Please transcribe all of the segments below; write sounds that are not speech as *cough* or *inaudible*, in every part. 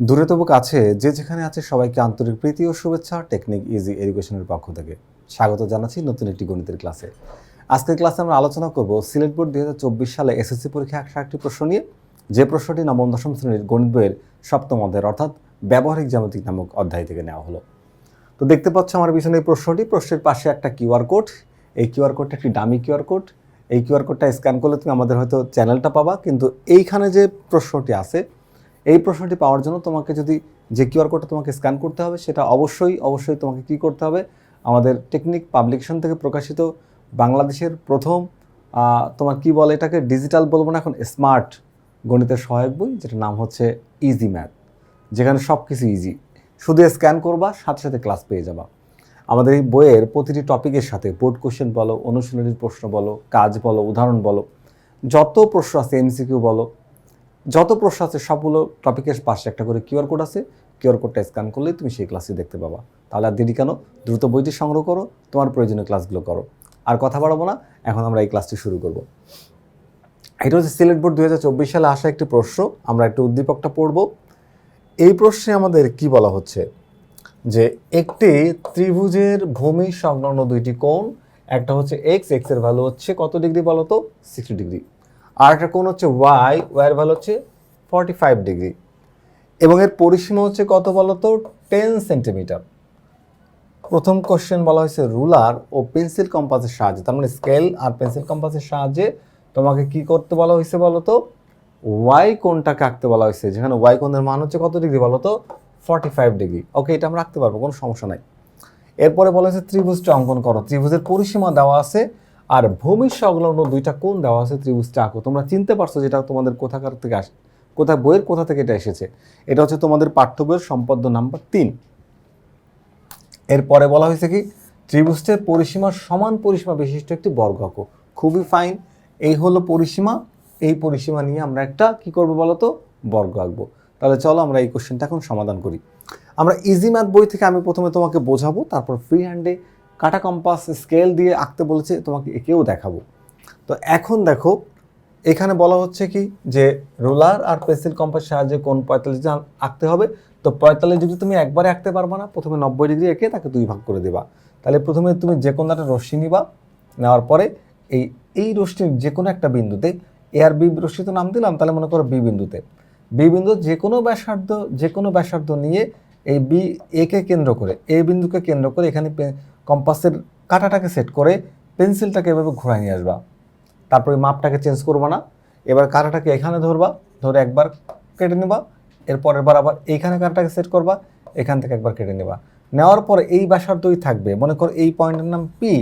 দূরে তবু কাছে, যে যেখানে আছে সবাইকে আন্তরিক প্রীতি ও শুভেচ্ছা, টেকনিক ইজি এডুকেশনের পক্ষ থেকে। স্বাগত জানাচ্ছি নতুন একটি গণিতের ক্লাসে। আজকের ক্লাসে আমরা আলোচনা করব সিলেট বোর্ড দুই হাজার চব্বিশ সালে এসএসসি পরীক্ষা একশো একটি প্রশ্ন নিয়ে। যে প্রশ্নটি নবম দশম শ্রেণির গণিত বইয়ের সপ্তম অধ্যায়ের, অর্থাৎ ব্যবহারিক জ্যামিতিক নামক অধ্যায় থেকে নেওয়া হলো। তো দেখতে পাচ্ছ আমার পিছনে এই প্রশ্নটি। প্রশ্নের পাশে একটা কিউআর কোড। এই কিউআর কোডটা একটি ডামি কিউআর কোড। এই কিউআর কোডটা স্ক্যান করলে তুমি আমাদের হয়তো চ্যানেলটা পাবা। কিন্তু এইখানে যে প্রশ্নটি আছে এই প্রশ্নটি পাওয়ার জন্য তোমাকে যদি যে কিউআর কোডটা তোমাকে স্ক্যান করতে হবে, সেটা অবশ্যই অবশ্যই তোমাকে কি করতে হবে? আমাদের টেকনিক পাবলিকেশন থেকে প্রকাশিত বাংলাদেশের প্রথম তোমার কি বলে এটাকে? ডিজিটাল বলব না, এখন স্মার্ট গণিতের সহায়ক বই, যেটার নাম হচ্ছে ইজি ম্যাথ যেখানে সব কিছু ইজি শুধু স্ক্যান করবা, সাথে সাথে ক্লাস পেয়ে যাবা। আমাদের এই বইয়ের প্রতিটি টপিকের সাথে বোর্ড কোশ্চেন বলো, অনুশীলনীর প্রশ্ন বলো, কাজ বলো, উদাহরণ বলো, যত প্রশ্ন আছে এমসিকিউ বলো যত প্রশ্ন আছে, সবগুলো টপিকের পাশে একটা করে কিউআর কোড আছে। কিউআর কোডটা স্ক্যান করলেই তুমি সেই ক্লাসটি দেখতে পাবা। তাহলে আর দেরি কেন? দ্রুত বইটি সংগ্রহ করো, তোমার প্রয়োজনীয় ক্লাসগুলো করো। আর কথা বাড়াবো না, এখন আমরা এই ক্লাসটি শুরু করব। এটা হচ্ছে সিলেট বোর্ড দু হাজার চব্বিশ সালে আসা একটি প্রশ্ন, আমরা একটু উদ্দীপকটা পড়ব। এই প্রশ্নে আমাদের কি বলা হচ্ছে? যে একটি ত্রিভুজের ভূমি সংলগ্ন দুইটি কোণ, একটা হচ্ছে এক্স এক্সের ভ্যালু হচ্ছে কত ডিগ্রি বলো তো সিক্সটি ডিগ্রি আর একটা কোণ হচ্ছে ওয়াই এর ভ্যালু হচ্ছে ফর্টি ফাইভ ডিগ্রি এবং এর পরিসীমা হচ্ছে কত বলো তো? টেন সেন্টিমিটার প্রথম কোশ্চেন বলা হয়েছে রুলার ও পেন্সিল কম্পাসের সাহায্যে। তার মানে স্কেল আর পেন্সিল কম্পাসের সাহায্যে তোমাকে কি করতে বলা হয়েছে বলো তো? ওয়াই কোণটাকে আঁকতে বলা হয়েছে। যেখানে ওয়াই কোণের মান হচ্ছে কত ডিগ্রি বলো তো? ফর্টি ফাইভ ডিগ্রি ওকে এটা আমরা আঁকতে পারব, কোনো সমস্যা নাই। এরপরে বলা হয়েছে ত্রিভুজটা অঙ্কন করো। ত্রিভুজের পরিসীমা দেওয়া আছে আর ভূমি সংলগ্ন দুইটা কোণ দেওয়া আছে ত্রিভুজটা আঁকো তোমরা চিনতে পারছ যেটা তোমাদের কোথাকার থেকে আসে কোথায় বইয়ের কোথা থেকে এটা এসেছে। এটা হচ্ছে তোমাদের পাঠ্য বইয়ের সম্পদ্য নাম্বার তিন। এরপরে বলা হয়েছে কি ত্রিভুজের পরিসীমার সমান পরিসীমা বিশিষ্ট একটি বর্গ আঁকো খুবই ফাইন এই হলো পরিসীমা। এই পরিসীমা নিয়ে আমরা একটা কি করব বলো তো বর্গ আঁকবো। তাহলে চলো আমরা এই কোশ্চেনটা এখন সমাধান করি। আমরা ইজি ম্যাথ বই থেকে আমি প্রথমে তোমাকে বোঝাবো, তারপর ফ্রি হ্যান্ডে কাটা কম্পাস স্কেল দিয়ে আঁকতে বলেছে, তোমাকে একেও দেখাবো। তো এখন দেখো, এখানে বলা হচ্ছে কি যে রোলার আর পেন্সিল কম্পাস সাহায্যে কোন পঁয়তাল্লিশ ডিগ্রি আঁকতে হবে? তো পঁয়তাল্লিশ ডিগ্রি তুমি একবারে আঁকতে পারবা না, প্রথমে নব্বই ডিগ্রি এঁকে তাকে দুই ভাগ করে দেবা। তাহলে প্রথমে তুমি যে কোনো একটা রশ্মি নিবা, নেওয়ার পরে এই এই রশ্মির যে কোনো একটা বিন্দুতে এ আর বি রশ্মি তো নাম দিলাম, তাহলে মনে করো বি বিন্দুতে। বি বিন্দু যে কোনো ব্যাসার্ধ, যে কোনো ব্যাসার্ধ নিয়ে এই বি একে কেন্দ্র করে এ বিন্দুকে কেন্দ্র করে এখানে কম্পাসের কাঁটাটাকে সেট করে পেন্সিলটাকে এভাবে ঘোরায় নিয়ে আসবা। তারপরে মাপটাকে চেঞ্জ করবা না। এবার কাঁটাটাকে এখানে ধরবা, ধরে একবার কেটে নেবা এর পরের বার আবার এইখানে কাঁটাটাকে সেট করবা, এখান থেকে একবার কেটে নেবা। নেওয়ার পরে এই ব্যাসার্ধই থাকবে। মনে করো এই পয়েন্টের নাম পি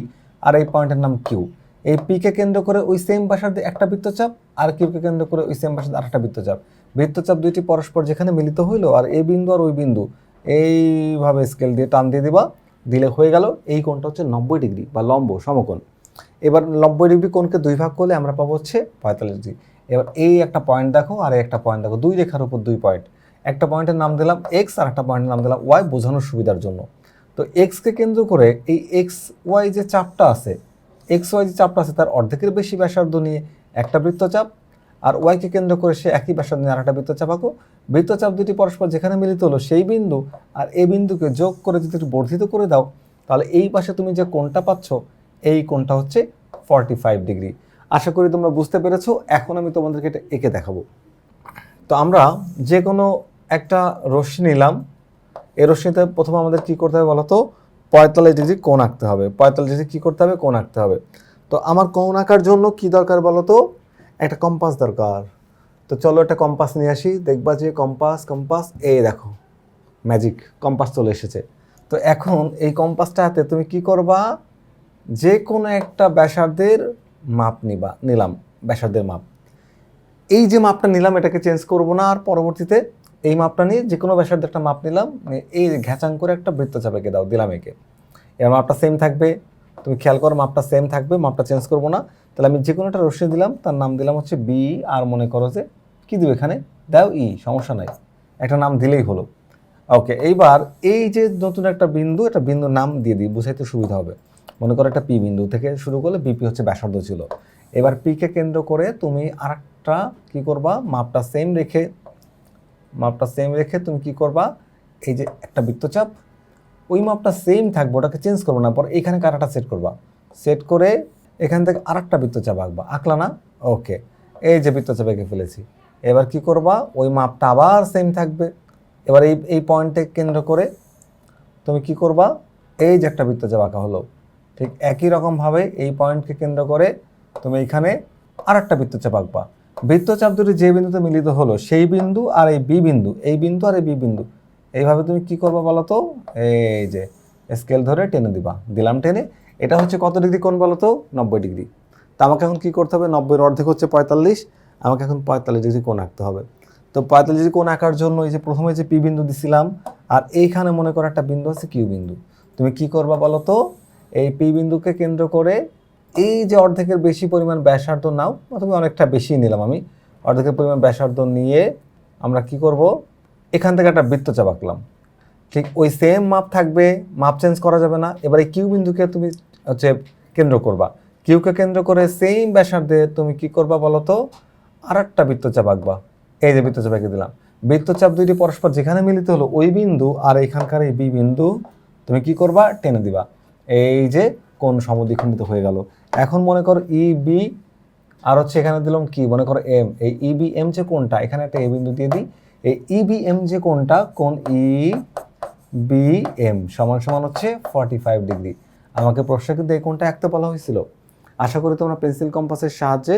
আর এই পয়েন্টের নাম কিউ এই পিকে কেন্দ্র করে ওই সেম ব্যাসার্ধে একটা বৃত্তচাপ আর কিউকে কেন্দ্র করে ওই সেম ব্যাসার্ধে আরেকটা বৃত্তচাপ। বৃত্তচাপ দুইটি পরস্পর যেখানে মিলিত হইল আর এই বিন্দু আর ওই বিন্দু। এইভাবে স্কেল দিয়ে টান দিয়ে দিবা। দিলে হয়ে গেল, এই কোণটা হচ্ছে নব্বই ডিগ্রি বা লম্ব সমকোণ। এবার নব্বই ডিগ্রি কোণকে দুই ভাগ করলে আমরা পাবো হচ্ছে পঁয়তাল্লিশ ডিগ্রি। এবার এই একটা পয়েন্ট দেখো আর একটা পয়েন্ট দেখো, দুই রেখার উপর দুই পয়েন্ট একটা পয়েন্টের নাম দিলাম এক্স আর একটা পয়েন্টের নাম দিলাম ওয়াই বোঝানোর সুবিধার জন্য। তো এক্সকে কেন্দ্র করে এই এক্স ওয়াই যে চাপটা আছে এক্স ওয়াই যে চাপটা আছে তার অর্ধেকের বেশি ব্যাসার্ধ নিয়ে একটা বৃত্তচাপ আর ওয়াইকে কেন্দ্র করে সে একই ব্যাসার্ধ নিয়ে আরেকটা বৃত্তচাপ আঁকো বৃত্তচাপ দুটি পরস্পর যেখানে মিলিত হলো সেই বিন্দু, আর এই বিন্দুকে যোগ করে যদি একটু বর্ধিত করে দাও, তাহলে এই পাশে তুমি যে কোণটা পাচ্ছ, এই কোণটা হচ্ছে ফর্টি ফাইভ ডিগ্রি আশা করি তোমরা বুঝতে পেরেছ, এখন আমি তোমাদেরকে এটা এঁকে দেখাবো। তো আমরা যে কোনো একটা রশ্মি নিলাম। এই রশ্মিতে প্রথমে আমাদের কি করতে হবে বলো তো? পঁয়তাল্লিশ ডিগ্রি কোণ আঁকতে হবে। পঁয়তাল্লিশ ডিগ্রি কী করতে হবে? কোণ আঁকতে হবে। তো আমার কোণ আঁকার জন্য কি দরকার বলো তো? একটা কম্পাস দরকার। তো চলো একটা কম্পাস নিয়ে আসি, দেখবা যে কম্পাস কম্পাস এই দেখো ম্যাজিক কম্পাস চলে এসেছে। তো এখন এই কম্পাসটা হাতে তুমি কি করবা? যে কোনো একটা ব্যাসার্ধের মাপ নিবা, নিলাম, ব্যাসার্ধের মাপ। এই যে মাপটা নিলাম, এটাকে চেঞ্জ করব না, আর পরবর্তীতে এই মাপটা নিয়ে যে কোনো ব্যাসার্ধে একটা মাপ নিলাম নিয়ে এই ঘ্যাচাং করে একটা বৃত্তচাপ এঁকে দাও, দিলাম একে। এর মাপটা সেম থাকবে। তুমি খেয়াল করো, মাপটা সেম থাকবে, মাপটা চেঞ্জ করব না। তাহলে আমি যে কোনো একটা রশ্মি দিলাম, তার নাম দিলাম হচ্ছে বি, আর মনে করো যে কী দেবো এখানে? দাও ই, সমস্যা নাই। একটা নাম দিলেই হলো। ওকে, এইবার এই যে নতুন একটা বিন্দু, একটা বিন্দুর নাম দিয়ে দিই, বুঝাইতে সুবিধা হবে। মনে করো একটা পি বিন্দু থেকে শুরু করলে বিপি হচ্ছে ব্যাসার্ধ ছিল। এবার পিকে কেন্দ্র করে তুমি আরেকটা কী করবা? মাপটা সেম রেখে, মাপটা সেম রেখে তুমি কি করবা? এই যে একটা বৃত্তচাপ, ওই মাপটা সেম থাকবে, ওটাকে চেঞ্জ করব না, পর এখানে কাটাটা সেট করবা। সেট করে এখান থেকে আরেকটা বৃত্তচাপ আঁকবা। আঁকলা না? ওকে। এই যে বৃত্তচাপ এঁকে ফেলেছি। এবার কি করবা? ওই মাপটা আবার সেম থাকবে। এবার এই এই পয়েন্টে কেন্দ্র করে তুমি কি করবা? এই যে একটা বৃত্তচাপ আঁকা হলো, ঠিক একই রকমভাবে এই পয়েন্টকে কেন্দ্র করে তুমি এখানে আর একটা বৃত্তচাপ আঁকবা। বৃত্তচাপ দুটি যে বিন্দুতে মিলিত হলো, সেই বিন্দু আর এই বি বিন্দু, এই বিন্দু আর এই বি বিন্দু, এইভাবে তুমি কি করবা বলো তো? এই যে স্কেল ধরে টেনে দিবা। দিলাম টেনে এটা হচ্ছে কত ডিগ্রি কোণ বলো তো? নব্বই ডিগ্রি। তা আমাকে এখন কী করতে হবে? নব্বইয়ের অর্ধেক হচ্ছে পঁয়তাল্লিশ, আমাকে এখন পঁয়তাল্লিশ ডিগ্রি কোণ আঁকতে হবে। তো পঁয়তাল্লিশ ডিগ্রি কোণ আঁকার জন্য এই যে প্রথমে যে পি বিন্দু দিছিলাম, আর এইখানে মনে করো একটা বিন্দু আছে কিউ বিন্দু। তুমি কি করবা বলো তো? এই পি বিন্দুকে কেন্দ্র করে এই যে অর্ধেকের বেশি পরিমাণ ব্যাসার্ধ নাও তুমি অনেকটা বেশি নিলাম আমি, অর্ধেকের পরিমাণ ব্যাসার্ধ নিয়ে আমরা কি করব? এখান থেকে একটা বৃত্তচাপ আঁকলাম। ঠিক ওই সেম মাপ থাকবে, মাপ চেঞ্জ করা যাবে না। এবারে কিউ বিন্দুকে তুমি হচ্ছে কেন্দ্র করবা। কিউকে কেন্দ্র করে সেম ব্যাসার্ধে তুমি কি করবা বলো তো আর একটা বৃত্তচাপ আঁকবা। এই যে বৃত্তচাপ এঁকে দিলাম। বৃত্তচাপ দুইটি পরস্পর যেখানে মিলিত হলো ওই বিন্দু আর এখানকার এই বি বিন্দু তুমি কি করবা? টেনে দিবা। এই যে কোন সমদ্বিখণ্ডিত হয়ে গেল। এখন মনে করো ই বি আর হচ্ছে এখানে দিলাম কি? মনে করো এম। এই ই বি এম যে কোনটা এখানে একটা এ বিন্দু দিয়ে দিই। এই ই বি এম যে কোনটা কোন ই বি এম সমান সমান হচ্ছে ফর্টি ফাইভ ডিগ্রি আমাকে প্রশ্নে কিন্তু এই কোনটা আঁকতে বলা হয়েছিল। আশা করি তোমরা পেন্সিল কম্পাসের সাহায্যে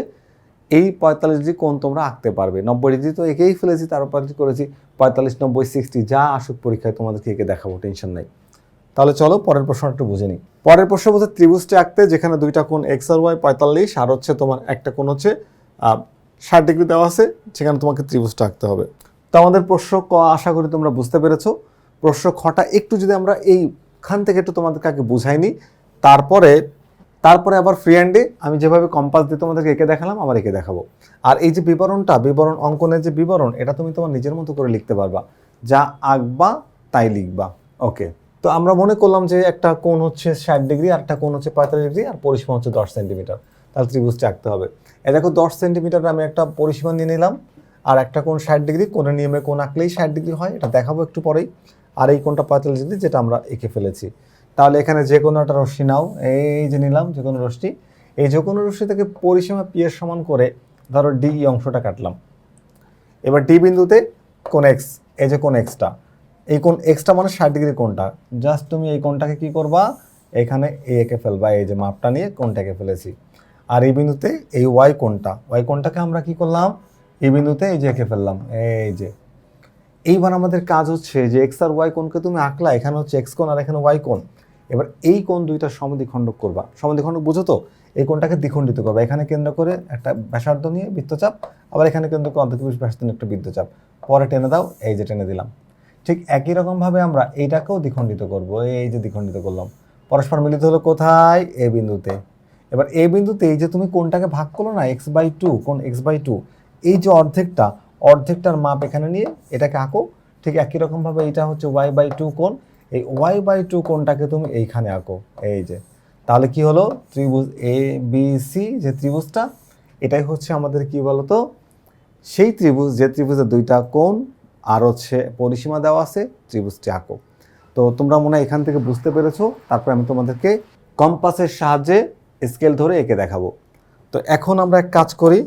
এই পঁয়তাল্লিশ ডিগ্রি কোণ তোমরা আঁকতে পারবে। নব্বই ডিগ্রি তো একেই ফেলেছি, তার উপর করেছি পঁয়তাল্লিশ, নব্বই, সিক্সটি, যা আসুক পরীক্ষায় তোমাদেরকে এঁকে দেখাবো, টেনশন নাই। তাহলে চলো পরের প্রশ্ন একটু বুঝে নিই। পরের প্রশ্ন বলতে ত্রিভুজটি আঁকতে যেখানে দুইটা কোণ এক্স আর ওয়াই পঁয়তাল্লিশ, আর হচ্ছে তোমার একটা কোণ হচ্ছে ষাট ডিগ্রি দেওয়া আছে, সেখানে তোমাকে ত্রিভুজটা আঁকতে হবে। তো আমাদের প্রশ্ন ক, আশা করি তোমরা বুঝতে পেরেছ। প্রশ্ন খটা একটু যদি আমরা এইখান থেকে একটু তোমাদেরকে আগে বুঝাইনি তারপরে তারপরে আবার ফ্রি হ্যান্ডে আমি যেভাবে কম্পাস দিয়ে তোমাদেরকে এঁকে দেখালাম, আবার এঁকে দেখাবো। আর এই যে বিবরণটা, বিবরণ, অঙ্কনের যে বিবরণ, এটা তুমি তোমার নিজের মতো করে লিখতে পারবা। যা আঁকবা, তাই লিখবা। ওকে তো আমরা মনে করলাম যে একটা কোণ হচ্ছে ষাট ডিগ্রি, আর একটা কোণ হচ্ছে পঁয়তাল্লিশ ডিগ্রি, আর পরিসীমা হচ্ছে দশ সেন্টিমিটার। তাহলে ত্রিভুজটা আঁকতে হবে। এ দেখো, দশ সেন্টিমিটার আমি একটা পরিসীমা নিয়ে নিলাম, আর একটা কোণ ষাট ডিগ্রি, কোণের নিয়মে কোণ আঁকলেই ষাট ডিগ্রি হয়, এটা দেখাবো একটু পরেই। আর এই কোনটা পঁয়তাল্লিশ ডিগ্রি, যেটা আমরা এঁকে ফেলেছি। তাহলে এখানে যে কোনো একটা রশ্মি নাও, এই যে নিলাম যে কোনো রশ্মি, এই যে কোনো রশ্মি থেকে পরিসীমা পি এর সমান করে ধরো ডি অংশটা কাটলাম। এবার ডি বিন্দুতে কোন এক্স এই যে কোন এক্সটা এই কোন এক্সটা মানে ষাট ডিগ্রি কোনটা জাস্ট তুমি এই কোনটাকে কি করবা? এখানে এ এঁকে ফেলবা, এই যে মাপটা নিয়ে কোনটাকে ফেলেছি। আর এই বিন্দুতে এই ওয়াই কোনটা ওয়াই কোনটাকে আমরা কি করলাম? এই বিন্দুতে এই যে এঁকে ফেললাম, এই যে এইবার আমাদের কাজ হচ্ছে যে এক্স আর ওয়াই কোনকে তুমি আঁকলা, এখানে হচ্ছে এক্স কোণ আর এখানে ওয়াই কোন এবার এই কোন দুইটা সমদ্বিখণ্ডক করবা। সমদ্বিখণ্ডক বুঝো তো? এই কোনটাকে দ্বিখণ্ডিত করবা। এখানে কেন্দ্র করে একটা ব্যাসার্ধ নিয়ে বৃত্তচাপ, আবার এখানে কেন্দ্র করে অর্ধকিপুষ ব্যাসার্ধ নিয়ে একটা বৃত্তচাপ। পরে টেনে দাও, এই যে টেনে দিলাম। ঠিক একই রকমভাবে আমরা এইটাকেও দ্বিখণ্ডিত করব। এই যে দ্বিখণ্ডিত করলাম। পরস্পর মিলিত হলো কোথায়? এ বিন্দুতে। এবার এ বিন্দুতে এই যে তুমি কোনটাকে ভাগ করল না, এক্স বাই টু কোন এক্স বাই টু, এই যে অর্ধেকটা অর্ধেকটার মাপ এখানে নিয়ে এটাকে আঁকো। ঠিক একই রকমভাবে এটা হচ্ছে ওয়াই বাই টু কোণ। এই ওয়াই বাই টু কোণটাকে তুমি এইখানে আঁকো। এই যে। তাহলে কি হলো? ত্রিভুজ এ বি সি যে ত্রিভুজটা, এটাই হচ্ছে আমাদের কি বলতো? সেই ত্রিভুজ, যে ত্রিভুজের দুইটা কোণ, আর হচ্ছে পরিসীমা দেওয়া আছে, ত্রিভুজটি আঁকো। তো তোমরা মনে হয় এখান থেকে বুঝতে পেরেছ। তারপর আমি তোমাদেরকে কম্পাসের সাহায্যে স্কেল ধরে এঁকে দেখাবো। তো এখন আমরা এক কাজ করি।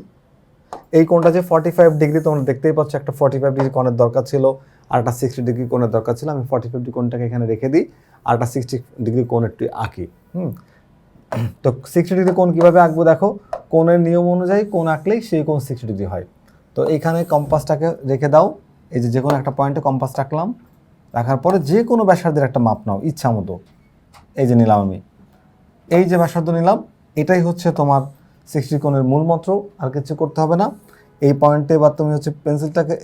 এই কোণটা যে ফর্টি ফাইভ ডিগ্রি তোমরা দেখতেই পাচ্ছ একটা ফর্টি ফাইভ ডিগ্রি কোণের দরকার ছিল, আর একটা সিক্সটি ডিগ্রি কোণের দরকার ছিল। আমি ফর্টি ফাইভ ডিগ্রি কোণটাকে এখানে রেখে দিই, আর একটা সিক্সটি ডিগ্রি কোণ একটু আঁকি, হুম? তো সিক্সটি ডিগ্রি কোণ কীভাবে আঁকবো দেখো? কোণের নিয়ম অনুযায়ী কোণ আঁকলেই সেই কোণ সিক্সটি ডিগ্রি হয়। তো এইখানে কম্পাসটাকে রেখে দাও, এই যে যে কোনো একটা পয়েন্টে কম্পাস রাখলাম, রাখার পরে যে কোনো ব্যাসার্ধের একটা মাপ নাও ইচ্ছা মতো এই যে নিলাম আমি। এই যে ব্যাসার্ধ নিলাম, এটাই হচ্ছে তোমার সিক্সটি কোণের মূল মন্ত্র আর কিছু করতে হবে না। এই পয়েন্টে এবার তুমি হচ্ছে পেন্সিলটাকে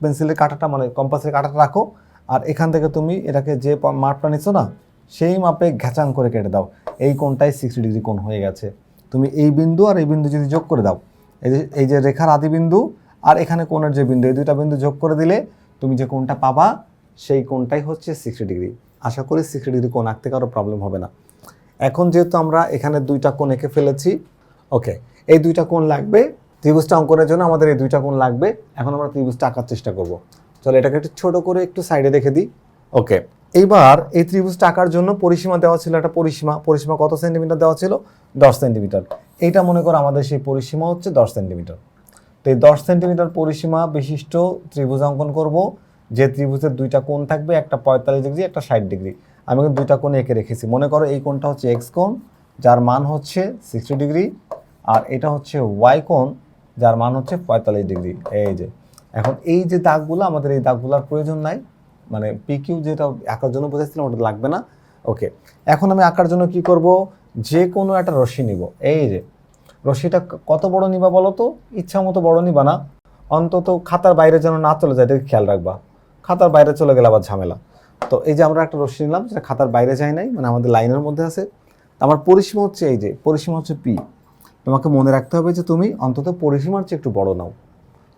পেন্সিলের কাঁটাটা মানে কম্পাসের কাঁটাটা রাখো। আর এখান থেকে তুমি এটাকে যে মাপটা নিচ্ছ না, সেই মাপে ঘ্যাচাং করে কেটে দাও। এই কোণটাই সিক্সটি ডিগ্রি কোণ হয়ে গেছে। তুমি এই বিন্দু আর এই বিন্দু যদি যোগ করে দাও, এই যে এই যে রেখার আদি বিন্দু আর এখানে কোণের যে বিন্দু, এই দুইটা বিন্দু যোগ করে দিলে তুমি যে কোণটা পাবা, সেই কোণটাই হচ্ছে সিক্সটি ডিগ্রি আশা করি সিক্সটি ডিগ্রি কোণ আঁকতে কারও প্রবলেম হবে না। এখন যেহেতু আমরা এখানে দুইটা কোণ এঁকে ফেলেছি ওকে, এই দুইটা কোণ লাগবে, ত্রিভুজটা অঙ্কনের জন্য আমাদের এই দুইটা কোণ লাগবে। এখন আমরা ত্রিভুজটা আঁকার চেষ্টা করব। চলো এটাকে একটু ছোট করে একটু সাইডে রেখে দিই। ওকে, এইবার এই ত্রিভুজটা আঁকার জন্য পরিসীমা দেওয়া ছিল একটা পরিসীমা। পরিসীমা কত সেন্টিমিটার দেওয়া ছিল? দশ সেন্টিমিটার। এইটা মনে করো আমাদের সেই পরিসীমা হচ্ছে দশ সেন্টিমিটার। তো এই দশ সেন্টিমিটার পরিসীমা বিশিষ্ট ত্রিভুজ অঙ্কন করব। যে ত্রিভুজের দুইটা কোণ থাকবে, একটা পঁয়তাল্লিশ ডিগ্রি, একটা ষাট ডিগ্রি। আমি কিন্তু দুইটা কোণ এঁকে রেখেছি। মনে করো এই কোণটা হচ্ছে এক্স কোণ। যার মান হচ্ছে সিক্সটি ডিগ্রি আর এটা হচ্ছে ওয়াই কোণ, যার মান হচ্ছে পঁয়তাল্লিশ ডিগ্রি এই যে, এখন এই যে দাগগুলো, আমাদের এই দাগগুলোর প্রয়োজন নাই। মানে পিকিউ যেটা আঁকার জন্য বোঝাচ্ছিলাম ওটা লাগবে না। ওকে এখন আমি আঁকার জন্য কি করব? যে কোনো একটা রশ্মি নিব। এই যে, রশ্মিটা কত বড় নিবা বলো তো? ইচ্ছা মতো বড় নিবা না। অন্তত খাতার বাইরে যেন না চলে যায়, এটাকে খেয়াল রাখবা। খাতার বাইরে চলে গেলে আবার ঝামেলা। তো এই যে আমরা একটা রশ্মি নিলাম, যেটা খাতার বাইরে যায় নাই মানে আমাদের লাইনের মধ্যে আছে। আমার পরিসীমা হচ্ছে এই যে, পরিসীমা হচ্ছে পি তোমাকে মনে রাখতে হবে যে তুমি অন্তত পরিসীমার চেয়ে একটু বড় নাও।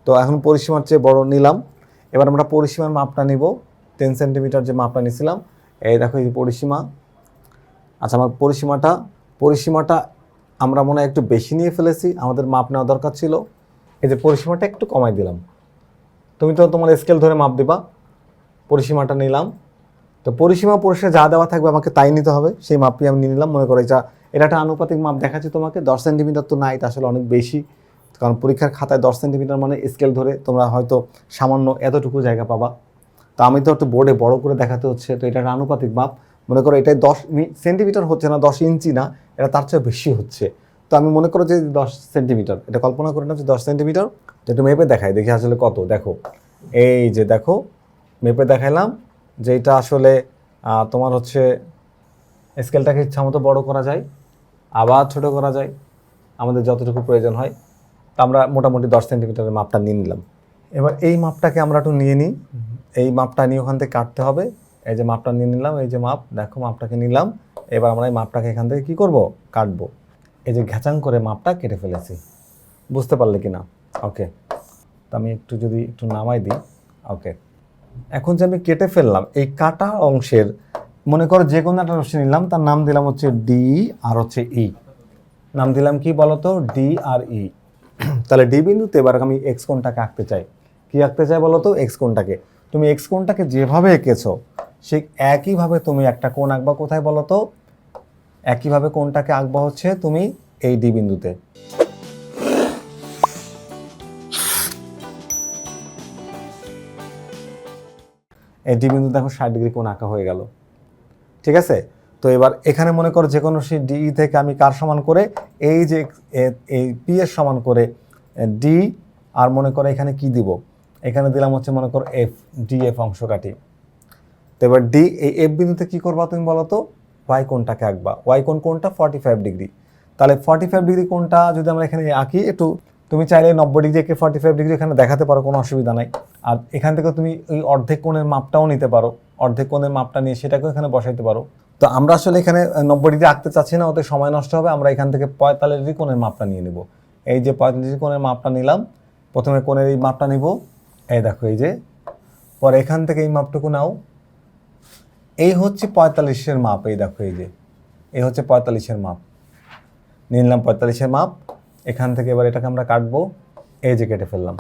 তো এখন পরিসীমার চেয়ে বড় নিলাম। এবার আমরা পরিসীমার মাপটা নিব। টেন সেন্টিমিটার যে মাপটা নিছিলাম, এই দেখো এই পরিসীমা। আচ্ছা আমার পরিসীমাটা পরিসীমাটা আমরা মনে হয় একটু বেশি নিয়ে ফেলেছি, আমাদের মাপ নেওয়া দরকার ছিল। এই যে পরিসীমাটা একটু কমাই দিলাম। তুমি তো তোমার স্কেল ধরে মাপ দিবা। পরিসীমাটা নিলাম। তো পরিসীমা পরিসীমা যা দেওয়া থাকবে আমাকে তাই নিতে হবে, সেই মাপটি আমি নিয়ে নিলাম। মনে করো এটা এটা একটা আনুপাতিক মাপ দেখাচ্ছি তোমাকে, দশ সেন্টিমিটার তো না এটা আসলে অনেক বেশি। কারণ পরীক্ষার খাতায় দশ সেন্টিমিটার মানে স্কেল ধরে তোমরা হয়তো সামান্য এতটুকু জায়গা পাবা। তো আমি তো একটু বোর্ডে বড় করে দেখাতে হচ্ছে, তো এটা একটা আনুপাতিক মাপ। মনে করো এটাই দশ সেন্টিমিটার হচ্ছে না, দশ ইঞ্চি না, এটা তার চেয়ে বেশি হচ্ছে। তো আমি মনে করো যে দশ সেন্টিমিটার, এটা কল্পনা করে নাও যে দশ সেন্টিমিটার একটু মেপে দেখাই, দেখি আসলে কত, দেখো। এই যে দেখো, মেপে দেখাইলাম যে এটা আসলে তোমার হচ্ছে স্কেলটাকে ইচ্ছা মতো বড় করা যায়, আবার ছোট করা যায়, আমাদের যতটুকু প্রয়োজন হয়, তা আমরা মোটামুটি দশ সেন্টিমিটারের মাপটা নিয়ে নিলাম। এবার এই মাপটাকে আমরা একটু নিয়ে নিই। এই মাপটা নিয়ে ওখান থেকে কাটতে হবে। এই যে মাপটা নিয়ে নিলাম, এই যে মাপ, দেখো মাপটাকে নিলাম। এবার আমরা এই মাপটাকে এখান থেকে কি করব? কাটবো। এই যে ঘ্যাচাং করে মাপটা কেটে ফেলেছি। বুঝতে পারলে কি না ওকে তো আমি একটু যদি একটু নামাই দিই। ওকে এখন যে আমি কেটে ফেললাম, এই কাটা অংশের, মনে করো যে কোনো একটা রশ্মি নিলাম, তার নাম দিলাম হচ্ছে ডি আর হচ্ছে ই নাম দিলাম কি বলতো? ডি আর ই *clears throat* তাহলে ডি বিন্দুতে এবার আমি এক্স কোনটাকে আঁকতে চাই। কি আঁকতে চাই বলতো? এক্স কোনটাকে তুমি এক্স কোনটাকে যেভাবে এঁকেছো ঠিক একইভাবে তুমি একটা কোণ আঁকবা কোথায় বলতো? একইভাবে কোনটাকে আঁকবা হচ্ছে তুমি এই ডি বিন্দুতে। এই ডি বিন্দু দেখো ষাট ডিগ্রি কোণ আঁকা হয়ে গেল। ঠিক আছে? তো এবার এখানে মনে করো যে কোনো সেই ডি থেকে আমি কার সমান করে, এই যে এই পি এর সমান করে ডি, আর মনে করো এখানে কি দিব? এখানে দিলাম হচ্ছে মনে করো এফ, ডি এফ অংশ কাটি। তো এবার ডি, এই এফ বিন্দুতে কী করবা তুমি বলো তো? ওয়াই কোনটাকে আঁকবা। ওয়াই কোন কোনটা ফর্টি ফাইভ ডিগ্রি। তাহলে ফর্টি ফাইভ ডিগ্রি কোনটা যদি আমরা এখানে আঁকি, একটু তুমি চাইলে নব্বই degree, AK forty five degree এখানে দেখাতে পারো, কোনো অসুবিধা নাই। আর এখান থেকে তুমি ওই অর্ধেক কোণের মাপটাও নিতে পারো। অর্ধেক কোণের মাপটা নিয়ে সেটাকেও এখানে বসাইতে পারো। তো আমরা আসলে এখানে নব্বই ডিগ্রি আঁকতে চাচ্ছি না, ওতে সময় নষ্ট হবে। আমরা এখান থেকে পঁয়তাল্লিশ ডিগ্রি কোণের মাপটা নিয়ে নেব। এই যে পঁয়তাল্লিশ ডিগ্রি কোণের মাপটা নিলাম, প্রথমে কোণের এই মাপটা নিব। এই দেখো, এই যে। পরে এখান থেকে এই মাপটুকু নাও। এই হচ্ছে পঁয়তাল্লিশের মাপ, এই দেখো, এই যে। এই হচ্ছে পঁয়তাল্লিশের মাপ। নিয়ে নিলাম পঁয়তাল্লিশের মাপ। এখান থেকে এবার এটাকে আমরা কাটবো, এই যে কেটে ফেললাম।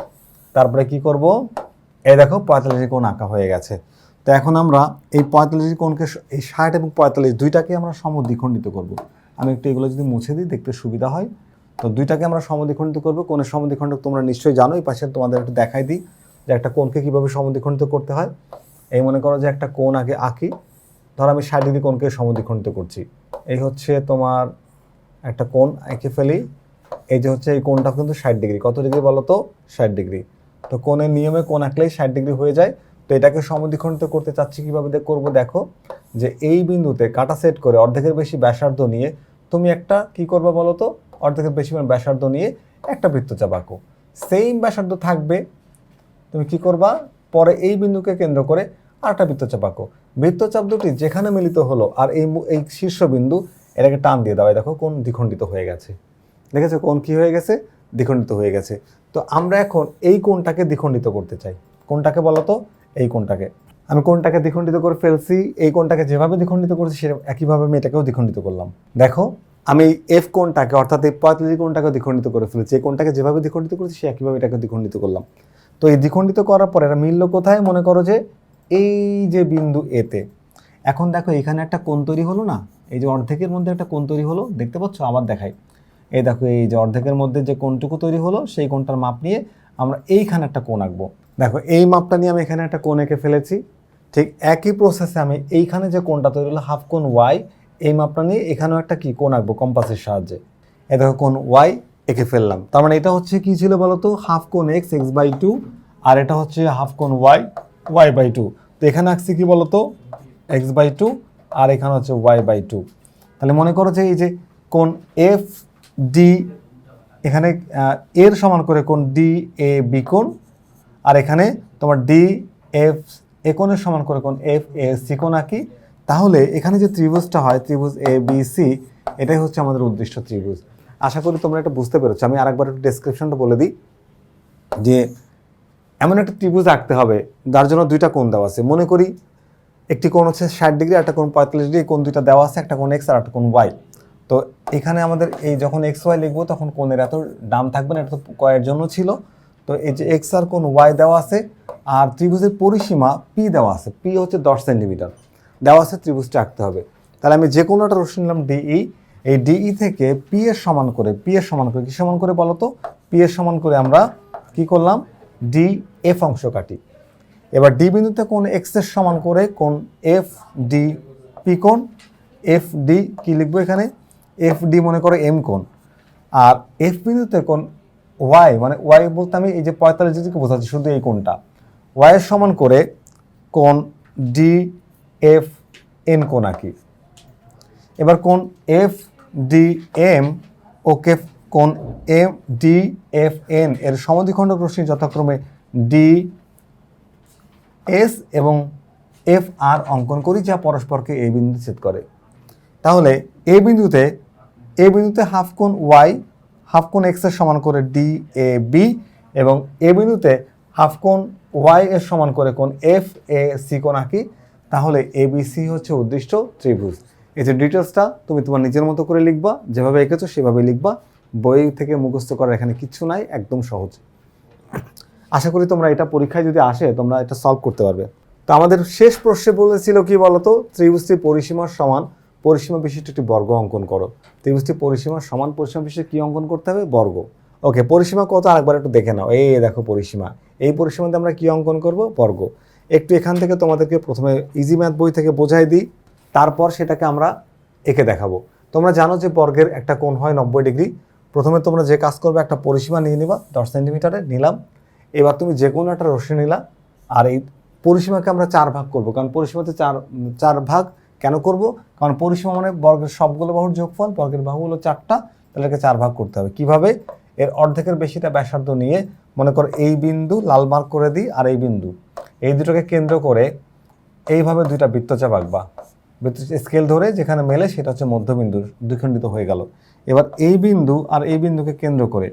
তারপরে কি করব? এই দেখো পঁয়তাল্লিশ কোণ আঁকা হয়ে গেছে। তো এখন আমরা এই পঁয়তাল্লিশ কোণকে এই ষাট এবং পঁয়তাল্লিশ দুইটাকে আমরা সমদ্বিখণ্ডিত করব। আমি একটু এগুলো যদি মুছে দিই, দেখতে সুবিধা হয়। তো দুইটাকে আমরা সমদ্বিখণ্ডিত করব। কোণের সমদ্বিখণ্ডক তোমরা নিশ্চয়ই জানো, এই পাশে তোমাদের একটু দেখাই দিই যে একটা কোণকে কীভাবে সমদ্বিখণ্ডিত করতে হয়। এই মনে করো যে একটা কোণ আগে আঁকি। ধর আমি ষাট ডিগ্রি কোণকে সমদ্বিখণ্ডিত করছি। এই হচ্ছে তোমার একটা কোণ এঁকে ফেলি। এই যে হচ্ছে এই কোণটা কিন্তু ষাট ডিগ্রি। কত ডিগ্রি বলো তো ষাট ডিগ্রি। তো কোণের নিয়মে কোণ আঁকলেই ষাট ডিগ্রি হয়ে যায়। তো এটাকে সমদ্বিখণ্ডিত করতে চাচ্ছি কীভাবে করব দেখো, যে এই বিন্দুতে কাটা সেট করে অর্ধেকের বেশি ব্যাসার্ধ নিয়ে তুমি একটা কি করবে বলো তো অর্ধেকের বেশি ব্যাসার্ধ নিয়ে একটা বৃত্তচাপ আঁকো। সেম ব্যাসার্ধ থাকবে, তুমি কি করবা? পরে এই বিন্দুকে কেন্দ্র করে আরেকটা বৃত্তচাপ আঁকো। বৃত্তচাপ দুটি যেখানে মিলিত হলো আর এই এই শীর্ষবিন্দু এটাকে টান দিয়ে দাও। দেখো কোন দ্বিখণ্ডিত হয়ে গেছে। দেখেছ কোন কি হয়ে গেছে? দ্বিখণ্ডিত হয়ে গেছে। তো আমরা এখন এই কোণটাকে দ্বিখণ্ডিত করতে চাই। কোনটাকে বলো তো? এই কোণটাকে। আমি কোনটাকে দ্বিখণ্ডিত করে ফেলছি, এই কোণটাকে যেভাবে দ্বিখণ্ডিত করেছি সেরকম একইভাবে আমি এটাকেও দ্বিখণ্ডিত করলাম। দেখো, আমি এফ কোণটাকে, অর্থাৎ এই পঁয়তাল্লিশ কোণটাকে দ্বিখণ্ডিত করে ফেলেছি। এই কোণটাকে যেভাবে দ্বিখণ্ডিত করেছি, সে একইভাবে এটাকে দ্বিখণ্ডিত করলাম। তো এই দ্বিখণ্ডিত করার পরে এটা মিলল কোথায়? মনে করো যে এই যে বিন্দু এতে এখন দেখো, এখানে একটা কোণ তৈরি হলো না? এই যে অর্ধেকের মধ্যে একটা কোণ তৈরি হলো, দেখতে পাচ্ছ? আবার দেখাই। এই দেখো, এই যে অর্ধেকের মধ্যে যে কোনটুকু তৈরি হলো, সেই কোনটার মাপ নিয়ে আমরা এইখানে একটা কোণ আঁকবো। দেখো, এই মাপটা নিয়ে আমি এখানে একটা কোণ এঁকে ফেলেছি। ঠিক একই প্রসেসে আমি এইখানে যে কোণটা তৈরি হলো হাফ কোণ ওয়াই এই মাপটা নিয়ে এখানেও একটা কি কোণ আঁকবো কম্পাসের সাহায্যে। এ দেখো, কোণ ওয়াই এঁকে ফেললাম। তার মানে এটা হচ্ছে কি ছিল বলতো? হাফ কোণ এক্স এক্স বাই টু আর এটা হচ্ছে হাফ কোণ ওয়াই ওয়াই বাই টু তো এখানে আঁকছি কি বলতো? এক্স বাই টু আর এখানে হচ্ছে ওয়াই বাই টু তাহলে মনে করো যে এই যে কোন এফ ডি এখানে এর সমান করে কোন ডি এ বি কোণ, আর এখানে তোমার ডি এফ এ কোণের সমান করে কোন এফ এ সি কোণ আঁকি। তাহলে এখানে যে ত্রিভুজটা হয়, ত্রিভুজ এ বি সি এটাই হচ্ছে আমাদের উদ্দিষ্ট ত্রিভুজ। আশা করি তোমরা এটা বুঝতে পেরেছ। আমি আরেকবার একটু ডেসক্রিপশনটা বলে দিই, যে এমন একটা ত্রিভুজ আঁকতে হবে, যার জন্য দুইটা কোণ দেওয়া আছে। মনে করি একটি কোণ হচ্ছে ষাট ডিগ্রি একটা কোণ পঁয়তাল্লিশ ডিগ্রি কোণ দুইটা দেওয়া আছে, একটা কোণ এক্স আর একটা কোণ ওয়াই তো এখানে আমাদের এই যখন এক্স ওয়াই লিখব, তখন কোণের এত দাম থাকবে না, এটা তো কয়ের জন্য ছিল। তো এই যে এক্স আর কোণ ওয়াই দেওয়া আছে, আর ত্রিভুজের পরিসীমা পি দেওয়া আছে। পি হচ্ছে দশ সেন্টিমিটার। দেওয়া আছে ত্রিভুজটা আঁকতে হবে। তাহলে আমি যে কোনো একটা রশ্মি নিলাম ডিই এই ডিই থেকে পি এর সমান করে পি এর সমান করে কি সমান করে বলো তো? পি এর সমান করে আমরা কি করলাম? ডি এফ অংশ কাটি। এবার ডি বিন্দুতে কোন এক্সের সমান করে কোন এফ ডি পি কোন এফ ডি কি লিখব এখানে? এফ ডি মনে করো এম কোণ। আর এফ বিন্দুতে কোন ওয়াই মানে ওয়াই বলতে আমি এই যে পঁয়তাল্লিশ ডিগ্রিকে বোঝাচ্ছি শুধু এই কোণটা। ওয়াই এর সমান করে কোন ডি এফ এন কোণ আঁকি এবার কোন এফ ডি এম ওকে কোন এম ডি এফ এন এর সমদ্বিখণ্ডক রশ্মি যথাক্রমে ডি এস এবং এফ আর অঙ্কন করি যা পরস্পরকে এই বিন্দুতে ছেদ করে। তাহলে এই বিন্দুতে এই বিন্দুতে হাফ কোণ ওয়াই, হাফ কোণ এক্সের সমান করে ডি এ বি এবং এ বিন্দুতে হাফ কোণ ওয়াই এর সমান করে কোণ এফ এ সি কোণ আঁকি। তাহলে এ বি সি হচ্ছে উদ্দিষ্ট ত্রিভুজ। এই যে ডিটেলসটা তুমি তোমার নিজের মতো করে লিখবা, যেভাবে এঁকেছো সেভাবে লিখবা। বই থেকে মুখস্থ করার এখানে কিচ্ছু নাই, একদম সহজ। আশা করি তোমরা এটা পরীক্ষায় যদি আসে, তোমরা এটা সলভ করতে পারবে। তো আমাদের শেষ প্রশ্নে বলেছিল কি বলতো? ত্রিভুজটি পরিসীমার সমান। পরিসীমা বিশিষ্ট একটি বর্গ অঙ্কন করো। ত্রিভুজটি পরিসীমার সমান পরিসীমা বিশিষ্ট কী অঙ্কন করতে হবে? বর্গ। ওকে, পরিসীমা কত? আরেকবার একটু দেখে নাও। এই দেখো পরিসীমা। এই পরিসীমাতে আমরা কী অঙ্কন করব? বর্গ। একটু এখান থেকে তোমাদেরকে প্রথমে ইজি ম্যাথ বই থেকে বোঝাই দিই। তারপর সেটাকে আমরা এঁকে দেখাবো। তোমরা জানো যে বর্গের একটা কোণ হয় নব্বই ডিগ্রি। প্রথমে তোমরা যে কাজ করবে, একটা পরিসীমা নিয়ে নিবা, দশ সেন্টিমিটারে নিলাম। এবার তুমি যে কোনো একটা রশ্মি নিলা। আর এই পরিসীমাকে আমরা চার ভাগ করব। কারণ পরিসীমাতে চার চার ভাগ কেন করব? কারণ পরিসীমা মানে বর্গের সবগুলো বাহুর যোগফল, বর্গের বাহু হলো চারটা, তাহলে একে চার ভাগ করতে হবে। কীভাবে? এর অর্ধেকের বেশিটা ব্যাসার্ধ নিয়ে মনে করো এই বিন্দু লাল মার্ক করে দিই আর এই বিন্দু। এই দুটোকে কেন্দ্র করে এইভাবে দুইটা বৃত্তচাপ আঁকবা। বৃত্ত স্কেল ধরে যেখানে মেলে সেটা হচ্ছে মধ্যবিন্দু দ্বিখণ্ডিত হয়ে গেল। এবার এই বিন্দু আর এই বিন্দুকে কেন্দ্র করে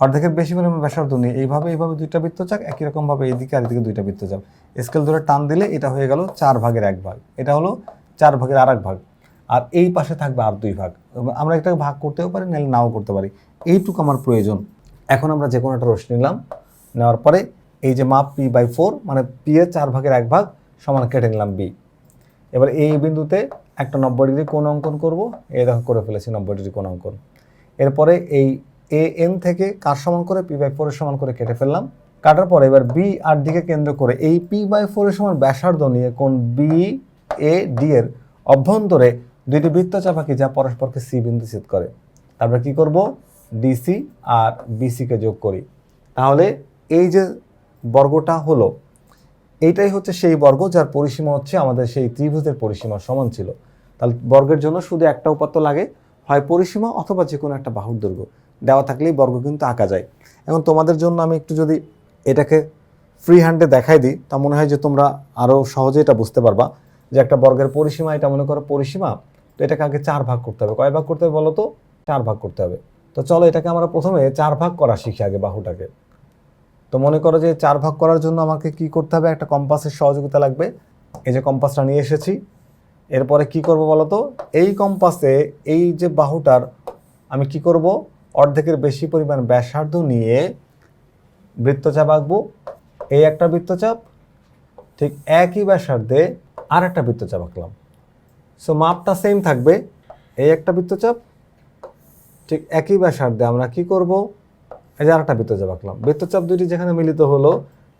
অর্ধেকের বেশি পরিমাণ ব্যাসার্ধ নিয়ে এইভাবে এইভাবে দুইটা বৃত্তচাপ, একই রকমভাবে এইদিকে আর এদিকে দুইটা বৃত্তচাপ। স্কেল ধরে টান দিলে এটা হয়ে গেল চার ভাগের এক ভাগ। এটা হলো চার ভাগের আর এক ভাগ। আর এই পাশে থাকবে আর দুই ভাগ। আমরা এটাকে ভাগ করতেও পারি, নাহলে নাও করতে পারি। এইটুকু আমার প্রয়োজন। এখন আমরা যে কোনো একটা রশ্মি নিলাম। নেওয়ার পরে এই যে মাপ পি বাই ফোর মানে পি এর চার ভাগের এক ভাগ সমান কেটে নিলাম বি এবার এই বিন্দুতে একটা নব্বই ডিগ্রি কোণ অঙ্কন করব। এই দেখো করে ফেলেছি নব্বই ডিগ্রি কোন অঙ্কন। এরপরে এই এ এন থেকে কার সমান করে? পি বাই ফোরের সমান করে কেটে ফেললাম। কাটার পরে এবার বি আর দিকে কেন্দ্র করে এই পি বাই ফোরের সমান ব্যাসার্ধ নিয়ে কোন বি এ ডি এর অভ্যন্তরে দুইটি বৃত্তচাপ আঁকি যা পরস্পরকে সি বিন্দু ছেদ করে। তারপরে কি করব? ডিসি আর বিসিকে যোগ করি। তাহলে এই যে বর্গটা হলো, এইটাই হচ্ছে সেই বর্গ যার পরিসীমা হচ্ছে আমাদের সেই ত্রিভুজের পরিসীমার সমান ছিল। তাহলে বর্গের জন্য শুধু একটা উপাত্ত লাগে, হয় পরিসীমা অথবা যে কোনো একটা বাহুর দৈর্ঘ্য। দেওয়া থাকলেই বর্গ কিন্তু আঁকা যায়। এখন তোমাদের জন্য আমি একটু যদি এটাকে ফ্রি হ্যান্ডে দেখাই দিই, তা মনে হয় যে তোমরা আরও সহজে এটা বুঝতে পারবা। যে একটা বর্গের পরিসীমা, এটা মনে করো পরিসীমা, তো এটাকে আগে চার ভাগ করতে হবে। কয় ভাগ করতে হবে বলো তো? চার ভাগ করতে হবে। তো চলো এটাকে আমরা প্রথমে চার ভাগ করা শিখি আগে বাহুটাকে। তো মনে করো যে চার ভাগ করার জন্য আমাকে কি করতে হবে? একটা কম্পাসের সহযোগিতা লাগবে। এই যে কম্পাসটা নিয়ে এসেছি। এরপরে কি করব বলো তো? এই কম্পাসে এই যে বাহুটার আমি কি করব? অর্ধেকের বেশি পরিমাণ ব্যাসার্ধ নিয়ে বৃত্তচাপ আঁকবো। এই একটা বৃত্তচাপ, ঠিক একই ব্যাসার্ধে আর একটা বৃত্তচাপ আঁকলাম। সো মাপটা সেম থাকবে। এই একটা বৃত্তচাপ, ঠিক একই ব্যাসার্ধে আমরা কি করব? এই যে আরেকটা বৃত্তচাপ আঁকলাম। বৃত্তচাপ দুইটি যেখানে মিলিত হলো,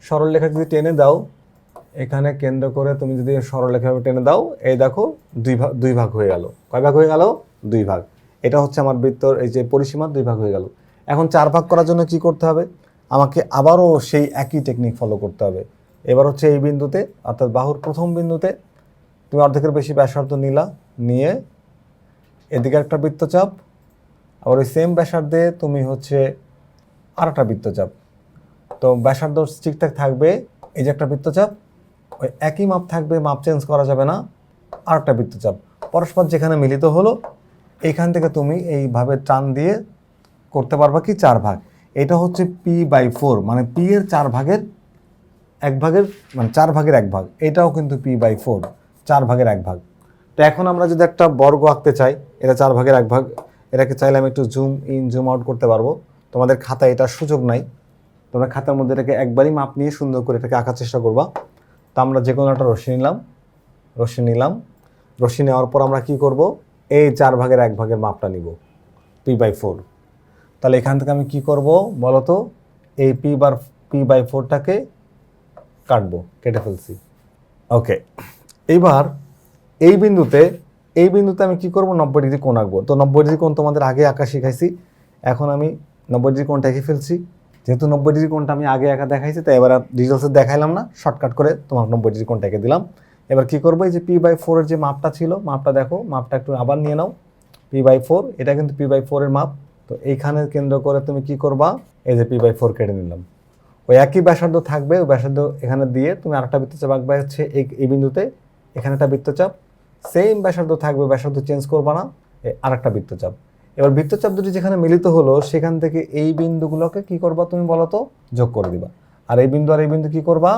সরলরেখা যদি টেনে দাও, এখানে কেন্দ্র করে তুমি যদি সরলরেখা টেনে দাও, এই দেখো দুই ভাগ দুই ভাগ হয়ে গেল। কয় ভাগ হয়ে গেল? দুই ভাগ। এটা হচ্ছে আমার বৃত্তর এই যে পরিসীমা, দুই ভাগ হয়ে গেল। এখন চার ভাগ করার জন্য কি করতে হবে? আমাকে আবারও সেই একই টেকনিক ফলো করতে হবে। এবার হচ্ছে এই বিন্দুতে, অর্থাৎ বাহুর প্রথম বিন্দুতে, তুমি অর্ধেকের বেশি ব্যাসার্ধ নিলা, নিয়ে এদিকে একটা বৃত্তচাপ, আবার ওই সেম ব্যাসার্ধে তুমি হচ্ছে আর একটা বৃত্তচাপ। তো ব্যাসার্ধ ঠিকঠাক থাকবে, এই যে একটা বৃত্তচাপ, ওই একই মাপ থাকবে, মাপ চেঞ্জ করা যাবে না আর একটা বৃত্তচাপ। পরস্পর যেখানে মিলিত হলো, এইখান থেকে তুমি এইভাবে টান দিয়ে করতে পারবা কি চার ভাগ। এটা হচ্ছে পি বাই ফোর মানে পি এর চার ভাগের এক ভাগের মানে চার ভাগের এক ভাগ। এটাও কিন্তু পি বাই ফোর চার ভাগের এক ভাগ। তো এখন আমরা যদি একটা বর্গ আঁকতে চাই, এটা চার ভাগের এক ভাগ, এটাকে চাইলে আমি একটু জুম ইন জুম আউট করতে পারব। তোমাদের খাতায় এটার সুযোগ নাই। তোমরা খাতার মধ্যে এটাকে একবারই মাপ নিয়ে সুন্দর করে এটাকে আঁকার চেষ্টা করবা। তো আমরা যে কোনো একটা রশ্মি নিলাম রশ্মি নিলাম। রশ্মি নেওয়ার পর আমরা কি করব? এই চার ভাগের এক ভাগের মাপটা নিব পি বাই ফোর তাহলে এখান থেকে আমি কি করব বলতো? এই পি বার পি বাই ফোরটাকে কাটবো, কেটে ফেলছি। ওকে এইবার এই বিন্দুতে এই বিন্দুতে আমি কি করব? নব্বই ডিগ্রি কোণ আঁকবো। তো নব্বই ডিগ্রি কোণ তোমাদের আগে আঁকা শিখাইছি। এখন আমি নব্বই ডিগ্রি কোণটা এঁকে ফেলছি। যেহেতু নব্বই ডিগ্রি কোণটা আমি আগে একা দেখাইছি, তাই এবার ডিটেলসে দেখাইলাম না। শর্টকাট করে তোমার নব্বই ডিগ্রি কোণটা এঁকে দিলাম। এবার কি করব? এই যে পি বাই ফোরের যে মাপটা ছিল, মাপটা দেখো, মাপটা একটু আবার নিয়ে নাও। পি বাই ফোর এটা কিন্তু পি বাই ফোরের মাপ। তো এইখানে কেন্দ্র করে তুমি কি করবা? এই যে পি বাই ফোর কেটে নিলাম। ওই একই ব্যাসার্ধ থাকবে, ওই ব্যাসার্ধ এখানে দিয়ে তুমি আরেকটা বৃত্তচাপ আঁকবে হচ্ছে এই এই বিন্দুতে, এখানে একটা বৃত্তচাপ সেম ব্যাসার্ধ থাকবে, ব্যাসার্ধ চেঞ্জ করবা না আর একটা বৃত্তচাপ এবার বৃত্তচাপ দুটি যেখানে মিলিত হলো, সেখান থেকে এই বিন্দুগুলোকে কি করবা তুমি বলো তো? যোগ করে দিবা। আর এই বিন্দু আর এই বিন্দু কি করবা?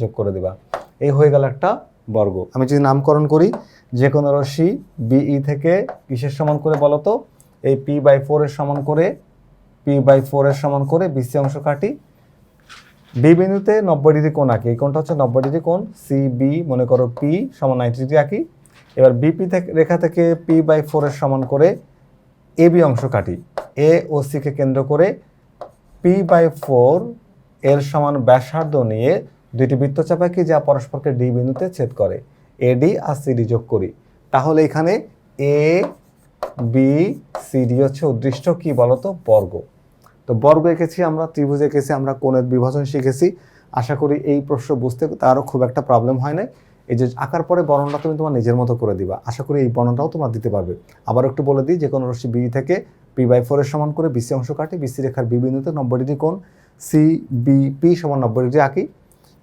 যোগ করে দিবা। এই হয়ে গেল একটা বর্গ। আমি যদি নামকরণ করি, যে কোনো রশ্মি বিই থেকে কিসের সমান করে বলো তো? এই পি বাই ফোরের সমান করে পি বাই ফোরের সমান করে বিসি অংশ কাটি বি বিন্দুতে নব্বই ডিগ্রি কোণ আঁকি। এই কোণটা হচ্ছে নব্বই ডিগ্রি কোণ সি বি মনে করো পি সমান নাইনটি ডিগ্রি আঁকি। এবার বিপি থেকে, রেখা থেকে পি বাই ফোরের সমান করে এ বি অংশ কাটি। এ ও সিকে কেন্দ্র করে পি বাই ফোর এর সমান ব্যাসার্ধ নিয়ে দুইটি বৃত্তচাপ আঁকি যা পরস্পরকে ডি বিন্দুতে ছেদ করে। এডি আর সিডি যোগ করি। তাহলে এখানে এ বি সিডি হচ্ছে উদ্দিষ্ট কি বলতো? বর্গ। তো বর্গ এঁকেছি আমরা, ত্রিভুজ এঁকেছি আমরা, কোণের বিভাজন শিখেছি। আশা করি এই প্রশ্ন বুঝতে তারও খুব একটা প্রবলেম হয় না এই যে আঁকার পরে বর্ণনা তুমি তোমার নিজের মতো করে দিবা। আশা করি এই বর্ণনাটাও তোমরা দিতে পারবে। আবার একটু বলে দিই যে কোনো রশ্মি বি থেকে পি বাই ফোরের সমান করে বিসি অংশ কাটি বিসি রেখার বি বিন্দুতে নব্বই ডিগ্রি কোণ সি বি পি সমান নব্বই ডিগ্রি আঁকি।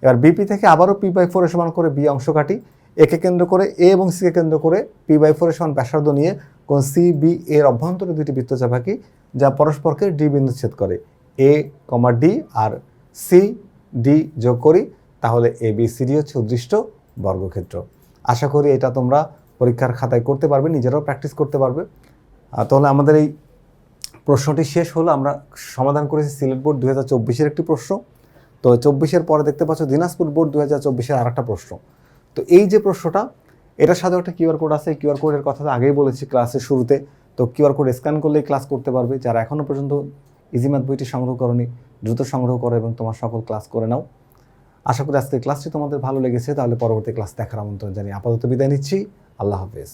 এবার বিপি থেকে আবারও পি বাই ফোরের সমান করে বি অংশ কাটি একে কেন্দ্র করে এ এবং সিকে কেন্দ্র করে পি বাই ফোরের সমান ব্যাসার্ধ নিয়ে কোন সি বি এর অভ্যন্তরে দুইটি বৃত্তচাপ আঁকি। যা পরস্পরকে ডি বিন্দু ছেদ করে। এ, কমা ডি আর সি, ডি যোগ করি, তাহলে এ, বি, সি, ডি হচ্ছে উদ্দিষ্ট বর্গক্ষেত্র। আশা করি এটা তোমরা পরীক্ষার খাতায় করতে পারবে, নিজেরাও প্র্যাকটিস করতে পারবে। তাহলে আমাদের এই প্রশ্নটি শেষ হলো, আমরা সমাধান করেছি সিলেট বোর্ড দু হাজার চব্বিশের একটি প্রশ্ন। তো চব্বিশের পরে দেখতে পাচ্ছ দিনাজপুর বোর্ড দু হাজার চব্বিশের আর একটা প্রশ্ন। তো এই যে প্রশ্নটা এটার সাথে একটা কিউআর কোড আছে কিউআর কোডের কথা তো আগেই বলেছি ক্লাসের শুরুতে। তো কিউআর কোড স্ক্যান করলেই ক্লাস করতে পারবে। যারা এখনও পর্যন্ত ইজিম্যাথ বইটি সংগ্রহ করনি, দ্রুত সংগ্রহ করো এবং তোমার সকল ক্লাস করে নাও। আশা করি আজকের ক্লাসটি তোমাদের ভালো লেগেছে, তাহলে পরবর্তী ক্লাস দেখার আমন্ত্রণ জানিয়ে আপাতত বিদায় নিচ্ছি। আল্লাহ হাফেজ।